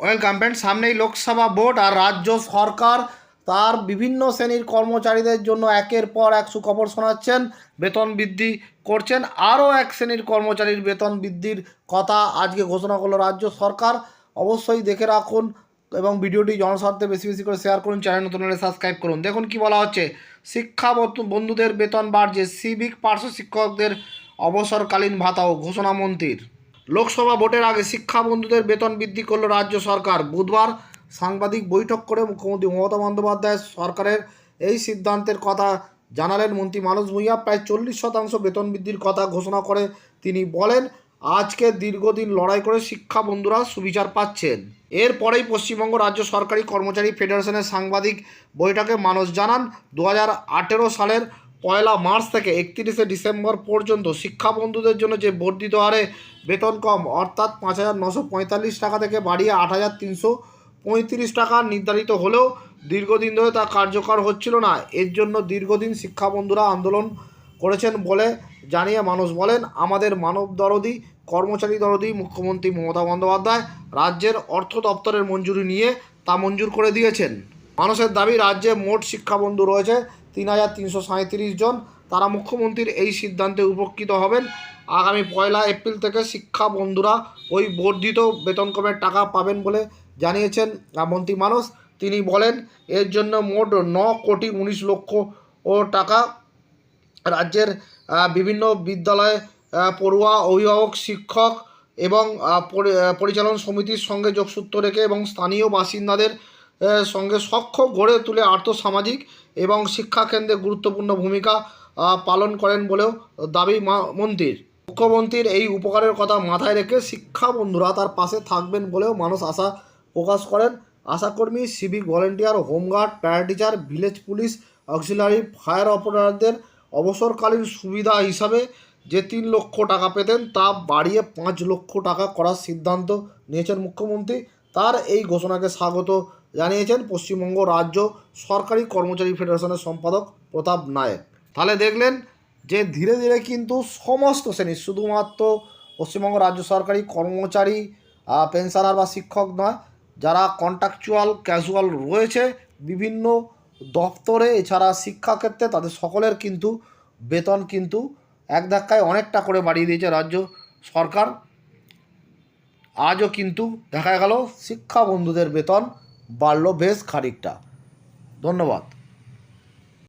Welcome friend সামনেই Lok Sabha vote আর রাজ্য সরকার তার বিভিন্ন শ্রেণির কর্মচারীদের জন্য একের পর এক সুখবর শোনাচ্ছেন, বেতন বৃদ্ধি করছেন, আরও এক শ্রেণির কর্মচারীর বেতন বৃদ্ধির কথা আজকে ঘোষণা করল রাজ্য সরকার। অবশ্যই দেখে রাখুন এবং ভিডিওটি জনস্বার্থে বেশি বেশি করে শেয়ার করুন, চ্যানেল নতুন হলে সাবস্ক্রাইব করুন। দেখুন কি বলা হচ্ছে, শিক্ষা বন্ধুদের বেতন বাড়ছে সিভিক পার্শ্ব শিক্ষকদের অবসরকালীন ভাতাও, ঘোষণা মন্ত্রীর। লোকসভা ভোটের আগে শিক্ষা বন্ধুদের বেতন বৃদ্ধি করল রাজ্য সরকার। বুধবার সাংবাদিক বৈঠক করে মুখ্যমন্ত্রী মমতা বন্দ্যোপাধ্যায় সরকারের এই সিদ্ধান্তের কথা জানালেন মন্ত্রী মানস ভূঁইয়া। প্রায় চল্লিশ শতাংশ বেতন বৃদ্ধির কথা ঘোষণা করে তিনি বলেন, আজকে দীর্ঘদিন লড়াই করে শিক্ষা বন্ধুরা সুবিচার পাচ্ছেন। এরপরেই পশ্চিমবঙ্গ রাজ্য সরকারি কর্মচারী ফেডারেশনের সাংবাদিক বৈঠকে মানুষ জানান, দু হাজার আঠেরো সালের পয়লা মার্চ থেকে একত্রিশে ডিসেম্বর পর্যন্ত শিক্ষা বন্ধুদের জন্য যে বর্ধিত হারে বেতন কম, অর্থাৎ পাঁচ হাজার নশো পঁয়তাল্লিশ টাকা থেকে বাড়িয়ে আট হাজার তিনশো পঁয়ত্রিশ টাকা নির্ধারিত হলেও দীর্ঘদিন ধরে তা কার্যকর হচ্ছিল না। এর জন্য দীর্ঘদিন শিক্ষা বন্ধুরা আন্দোলন করেছেন বলে জানিয়ে মানুষ বলেন, আমাদের মানব দরদি, কর্মচারী দরদি, মুখ্যমন্ত্রী মমতা বন্দ্যোপাধ্যায় রাজ্যের অর্থ দপ্তরের মঞ্জুরি নিয়ে তা মঞ্জুর করে দিয়েছেন। মানুষের দাবি, রাজ্যে মোট শিক্ষাবন্ধু রয়েছে তিন হাজার তিনশো সাঁত্রিশ জন তারা মুখ্যমন্ত্রীর এই সিদ্ধান্তে উপকৃত হবেন। আগামী পয়লা এপ্রিল থেকে শিক্ষা বন্ধুরা ওই বর্ধিত বেতন কমের টাকা পাবেন বলে জানিয়েছেন মন্ত্রী মানুষ তিনি বলেন, এর জন্য মোট ন কোটি উনিশ লক্ষ ও টাকা রাজ্যের বিভিন্ন বিদ্যালয়ে পড়ুয়া অভিভাবক, শিক্ষক এবং পরিচালন সমিতির সঙ্গে যোগসূত্র রেখে এবং স্থানীয় বাসিন্দাদের সঙ্গে সক্ষম গড়ে তুলে আর্থসামাজিক এবং শিক্ষাকেন্দ্রে গুরুত্বপূর্ণ ভূমিকা পালন করেন বলেও দাবি মন্ত্রীর। মুখ্যমন্ত্রীর এই উপকারের কথা মাথায় রেখে শিক্ষা বন্ধুরা তার পাশে থাকবেন বলেও মানুষ আশা প্রকাশ করেন। আশাকর্মী, civic volunteer, home guard para teacher village police, auxiliary, fire অপারেটরদের অবসরকালীন সুবিধা হিসাবে যে তিন লক্ষ টাকা পেতেন তা বাড়িয়ে পাঁচ লক্ষ টাকা করার সিদ্ধান্ত নিয়েছেন মুখ্যমন্ত্রী। তার এই ঘোষণাকে স্বাগত জানিয়েছেন পশ্চিমবঙ্গ রাজ্য সরকারি কর্মচারী ফেডারেশনের সম্পাদক প্রতাপ নায়েক। তাহলে দেখলেন যে ধীরে ধীরে কিন্তু সমস্ত শ্রেণির শুধুমাত্র পশ্চিমবঙ্গ রাজ্য সরকারি কর্মচারী পেনশনার বা শিক্ষক নয়, যারা কন্ট্রাকচুয়াল ক্যাজুয়াল রয়েছে বিভিন্ন দপ্তরে, এছাড়া শিক্ষাক্ষেত্রে তাদের সকলের কিন্তু বেতন কিন্তু এক ধাক্কায় অনেকটা করে বাড়িয়ে দিয়েছে রাজ্য সরকার। আজও কিন্তু দেখা গেল শিক্ষা বন্ধুদের বেতন বাড়লো বেশ খানিকটা। ধন্যবাদ।